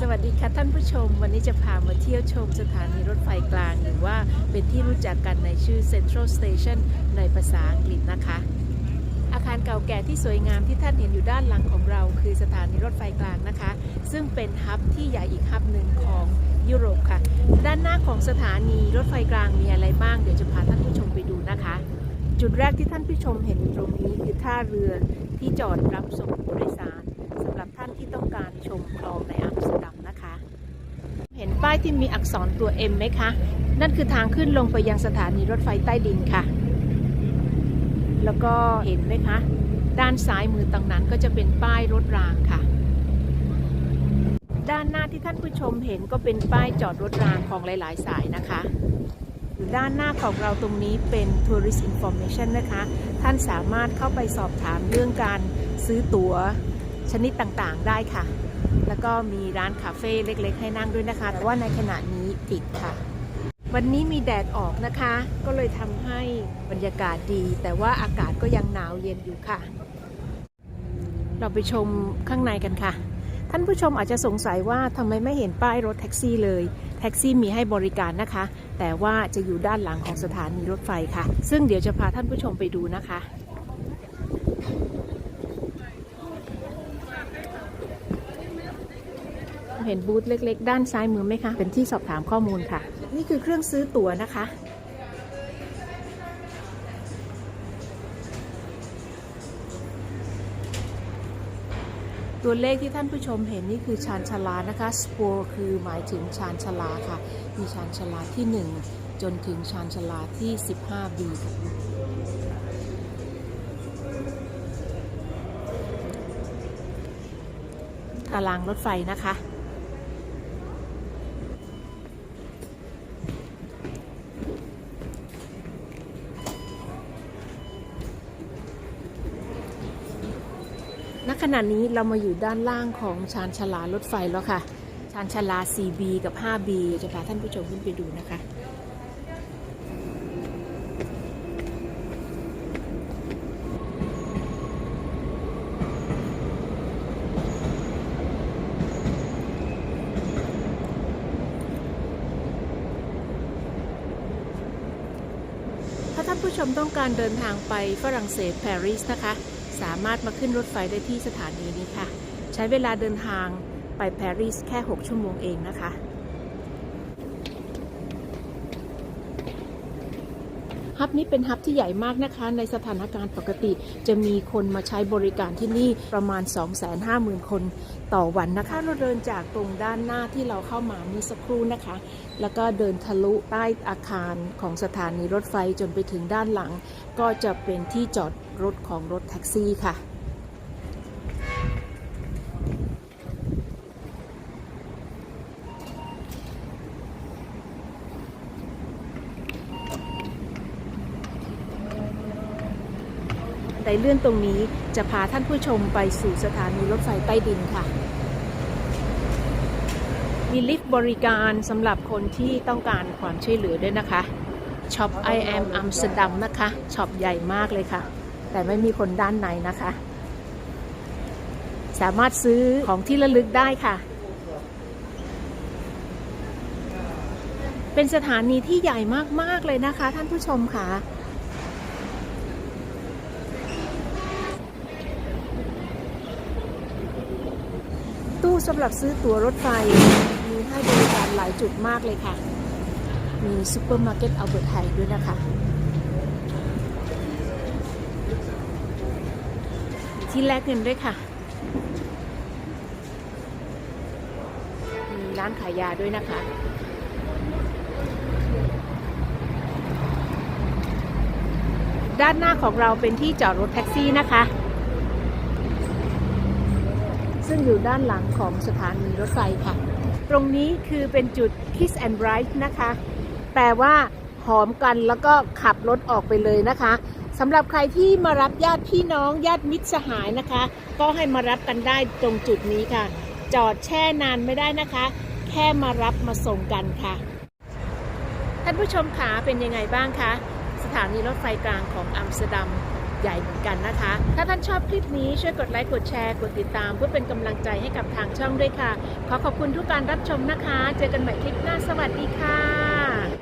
สวัสดีค่ะท่านผู้ชม วันนี้จะพามาเที่ยวชมสถานีรถไฟกลาง หรือว่าเป็นที่รู้จักกันในชื่อ Central Station ในภาษาอังกฤษนะคะ อาคารเก่าแก่ที่สวยงามที่ท่านเห็นอยู่ด้านหลังของเรา คือสถานีรถไฟกลางนะคะ ซึ่งเป็นฮับที่ใหญ่อีกฮับหนึ่งของยุโรปค่ะ ด้านหน้าของสถานีรถไฟกลางมีอะไรบ้างเดี๋ยวจะพาท่านผู้ชมไปดูนะคะ จุดแรกที่ท่านผู้ชมเห็นตรงนี้คือท่าเรือที่จอดรับส่งผู้โดยสาร ที่มีอักษรตัว M ไหมคะ นั่นคือทางขึ้นลงไปยังสถานีรถไฟใต้ดินค่ะ แล้วก็เห็นไหมคะ ด้านซ้ายมือตรงนั้นก็จะเป็นป้ายรถรางค่ะ ด้านหน้าที่ท่านผู้ชมเห็นก็เป็นป้ายจอดรถรางของหลาย ๆ สายนะคะด้านหน้าของเราตรงนี้เป็น tourist information นะคะ ท่านสามารถเข้าไปสอบถามเรื่องการซื้อตั๋วชนิดต่างๆ ได้ค่ะ แล้วก็มีร้านคาเฟ่เล็ก ๆ ให้นั่งด้วยนะคะ แต่ว่าในขณะนี้ปิดค่ะ วันนี้มีแดดออกนะคะ ก็เลยทำให้บรรยากาศดี แต่ว่าอากาศก็ยังหนาวเย็นอยู่ค่ะ เราไปชมข้างในกันค่ะ ท่านผู้ชมอาจจะสงสัยว่าทำไมไม่เห็นป้ายรถแท็กซี่เลย แท็กซี่มีให้บริการนะคะ แต่ว่าจะอยู่ด้านหลังของสถานีรถไฟค่ะ ซึ่งเดี๋ยวจะพาท่านผู้ชมไปดูนะคะ เห็นบูธเล็ก ๆ ด้านซ้ายมือไหมคะ เป็นที่สอบถามข้อมูลค่ะ นี่คือเครื่องซื้อตั๋วนะคะ ตัวเลขที่ท่านผู้ชมเห็นนี่คือชานชาลานะคะสป o ร์คือหมายถึงชานชาลาค่ะ มีชานชาลาที่ 1 จนถึงชานชาลาที่ 15บีค่ะตารางรถไฟนะคะ ขณะนี้เรามาอยู่ด้านล่างของชานชาลารถไฟแล้วค่ะ ชานชาลา 4B กับ 5B จะพาท่านผู้ชมขึ้นไปดูนะคะถ้าท่านผู้ชมต้องการเดินทางไปฝรั่งเศสปารีสนะคะ สามารถมาขึ้นรถไฟได้ที่สถานีนี้ค่ะ ใช้เวลาเดินทางไปปารีสแค่ 6 ชั่วโมงเองนะคะ ฮับนี้เป็นฮับที่ใหญ่มากนะคะ ในสถานการณ์ปกติจะมีคนมาใช้บริการที่นี่ประมาณ 250,000 คนต่อวันนะคะ เราเดินจากตรงด้านหน้าที่เราเข้ามาเมื่อสักครู่นะคะ แล้วก็เดินทะลุใต้อาคารของสถานีรถไฟจนไปถึงด้านหลัง ก็จะเป็นที่จอด รถของรถแท็กซี่ค่ะ ไดเลื่อนตรงนี้จะพาท่านผู้ชมไปสู่สถานีรถไฟใต้ดินค่ะ มีลิฟต์บริการสำหรับคนที่ต้องการความช่วยเหลือด้วยนะคะช็อป I am Amsterdam นะคะช็อปใหญ่มากเลยค่ะ แต่ไม่มีคนด้านในนะคะ สามารถซื้อของที่ระลึกได้ค่ะ เป็นสถานีที่ใหญ่มาก ๆ เลยนะคะ ท่านผู้ชมค่ะตู้สำหรับซื้อตั๋วรถไฟ มีให้บริการหลายจุดมากเลยค่ะ มีซูเปอร์มาร์เก็ตอัลเบิร์ตไทยด้วยนะคะ ที่แลกเงินด้วยค่ะ มีร้านขายยาด้วยนะคะ ด้านหน้าของเราเป็นที่จอดรถแท็กซี่นะคะ ซึ่งอยู่ด้านหลังของสถานีรถไฟค่ะ ตรงนี้คือเป็นจุด Kiss and Ride นะคะ แปลว่าหอมกันแล้วก็ขับรถออกไปเลยนะคะ สำหรับใครที่มารับญาติพี่น้องญาติมิตรสหายนะคะ ก็ให้มารับกันได้ตรงจุดนี้ค่ะ จอดแช่นานไม่ได้นะคะ แค่มารับมาส่งกันค่ะท่านผู้ชมขาเป็นยังไงบ้างคะสถานีรถไฟกลางของอัมสเตอร์ดัมใหญ่เหมือนกันนะคะ ถ้าท่านชอบคลิปนี้ช่วยกดไลค์ กดแชร์ กดติดตาม เพื่อเป็นกำลังใจให้กับทางช่องด้วยค่ะ ขอขอบคุณทุกการรับชมนะคะ เจอกันใหม่คลิปหน้าสวัสดีค่ะ